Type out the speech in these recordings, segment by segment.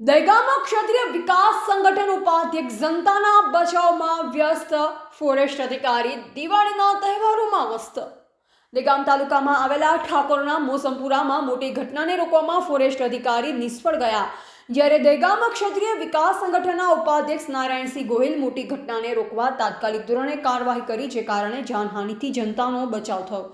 દહેગામમાં ક્ષત્રિય વિકાસ સંગઠન ઉપાધ્યક્ષ જનતાના બચાવમાં વ્યસ્ત ફોરેસ્ટ અધિકારી દિવાળીના તહેવારોમાં વ્યસ્ત દહેગામ તાલુકામાં આવેલા ઠાકોરના મોસમપુરામાં મોટી ઘટનાને રોકવામાં ફોરેસ્ટ અધિકારી નિષ્ફળ ગયા. જ્યારે દહેગામ ક્ષત્રિય વિકાસ સંગઠનના ઉપાધ્યક્ષ નારાયણસિંહ ગોહિલ મોટી ઘટનાને રોકવા તાત્કાલિક ધોરણે કાર્યવાહી કરી, જે કારણે જાનહાનિથી જનતાનો બચાવ થયો.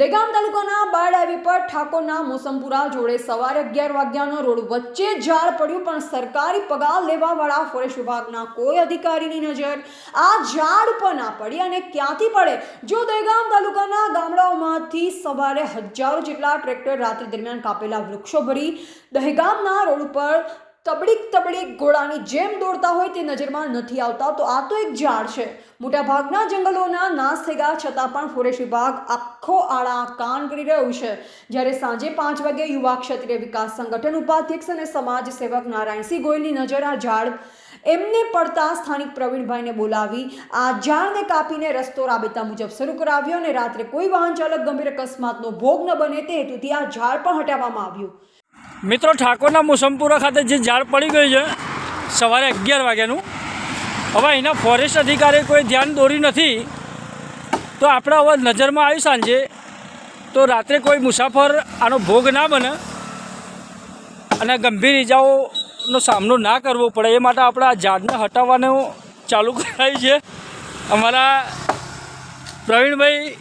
દહેગામ તાલુકાના હાઈવે પર ઠાકોરના મોસમપુરા જોડે સવારે અગિયાર વાગ્યાનો રોડ વચ્ચે ઝાડ પડ્યું, પણ સરકારી પગાર લેવાવાળા ફોરેસ્ટ વિભાગના કોઈ અધિકારીની નજર આ ઝાડ પર ના પડી અને ક્યાંથી પડે? જો દહેગામ તાલુકાના ગામડાઓમાંથી સવારે હજારો જેટલા ટ્રેક્ટર રાત્રિ દરમિયાન કાપેલા વૃક્ષો ભરી દહેગામના રોડ ઉપર તબડીક તબડીક ઘોડાની જેમ દોડતા હોય તે નજરમાં નથી આવતા, તો આ તો એક ઝાડ છે. મોટાભાગના જંગલોના નાશ થઈ ગયા છતાં પણ ફોરેસ્ટ વિભાગ આખો આળા કાન કરી રહ્યું છે. જ્યારે સાંજે પાંચ વાગે યુવા ક્ષત્રિય વિકાસ સંગઠન ઉપાધ્યક્ષ અને સમાજ સેવક નારાયણસિંહ ગોયલની નજર આ ઝાડ એમને પડતા સ્થાનિક પ્રવીણભાઈને બોલાવી, આ ઝાડને કાપીને રસ્તો રાબેતા મુજબ શરૂ કરાવ્યો અને રાત્રે કોઈ વાહન ચાલક ગંભીર અકસ્માતનો ભોગ ન બને તે હેતુથી આ ઝાડ પણ હટાવવામાં આવ્યું. મિત્રો, ઠાકોરના મુસમપુરા ખાતે જે ઝાડ પડી ગયું છે, સવારે અગિયાર વાગ્યાનું, હવે અહીંના ફોરેસ્ટ અધિકારીએ કોઈ ધ્યાન દોર્યું નથી, તો આપણે હવે નજરમાં આવ્યું સાંજે, તો રાત્રે કોઈ મુસાફર આનો ભોગ ના બને અને ગંભીર ઇજાઓનો સામનો ના કરવો પડે, એ માટે આપણે આ ઝાડને હટાવવાનું ચાલુ કરાયું છે. અમારા પ્રવીણભાઈ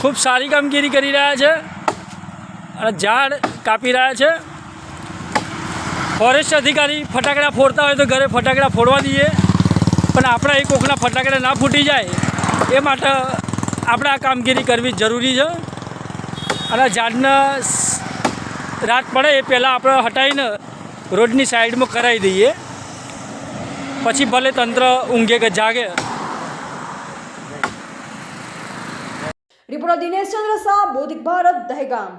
ખૂબ સારી કામગીરી કરી રહ્યા છે. અને ઝાડ કાપી રહ્યા છે. ફોરેસ્ટ અધિકારી ફટાકડા ફોડતા હોય તો ઘરે ફટાકડા ફોડવા દઈએ. પણ આપણા એ કોકના ફટાકડા ના ફૂટી જાય એ માટે આપણે આ કામગીરી કરવી જરૂરી છે. અને ઝાડને રાત પડે એ પહેલાં આપણે હટાવીને રોડની સાઈડમાં કરાવી દઈએ. પછી ભલે તંત્ર ઊંઘે કે જાગે. રિપોર્ટર દિનેશચંદ્ર શાહ બોધિક ભારત, દહેગામ.